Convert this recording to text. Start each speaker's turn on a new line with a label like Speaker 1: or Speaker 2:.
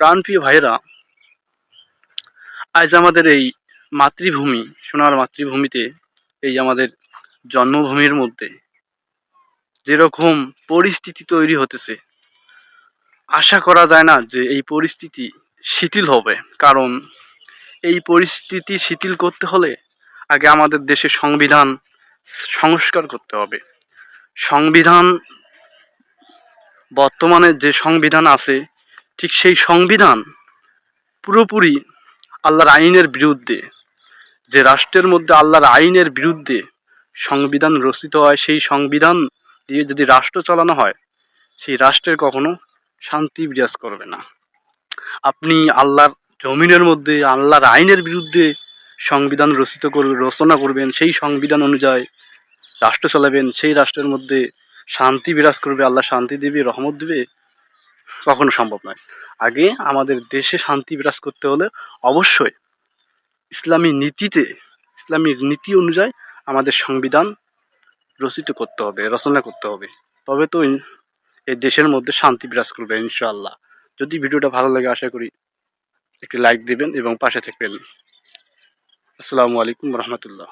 Speaker 1: প্রাণপ্রিয় ভাইয়েরা, আজ আমাদের এই মাতৃভূমি, সোনার মাতৃভূমিতে এই আমাদের জন্মভূমির মধ্যে যেরকম পরিস্থিতি তৈরি হতেছে, আশা করা যায় না যে এই পরিস্থিতি শিথিল হবে। কারণ এই পরিস্থিতি শিথিল করতে হলে আগে আমাদের দেশে সংবিধান সংস্কার করতে হবে। সংবিধান, বর্তমানে যে সংবিধান আছে ঠিক সেই সংবিধান পুরোপুরি আল্লাহর আইনের বিরুদ্ধে, যে রাষ্ট্রের মধ্যে আল্লাহর আইনের বিরুদ্ধে সংবিধান রচিত হয়, সেই সংবিধান দিয়ে যদি রাষ্ট্র চালানো হয়, সেই রাষ্ট্রের কখনো শান্তি বিরাজ করবে না। আপনি আল্লাহর জমিনের মধ্যে, আল্লাহর আইনের বিরুদ্ধে সংবিধান রচিত করবে রচনা করবেন, সেই সংবিধান অনুযায়ী রাষ্ট্র চালাবেন, সেই রাষ্ট্রের মধ্যে শান্তি বিরাজ করবে, আল্লাহ শান্তি দেবে, রহমত দিবে কখনো সম্ভব নয়। আগে আমাদের দেশে শান্তি বিরাজ করতে হলে অবশ্যই ইসলামী নীতিতে ইসলামীর নীতি অনুযায়ী আমাদের সংবিধান রচিত করতে হবে, রচনা করতে হবে। তবে তো এই দেশের মধ্যে শান্তি বিরাজ করবে ইনশাআল্লাহ। যদি ভিডিওটা ভালো লাগে, আশা করি একটি লাইক দিবেন এবং পাশে থাকবেন। আসসালামু আলাইকুম রহমতুল্লাহ।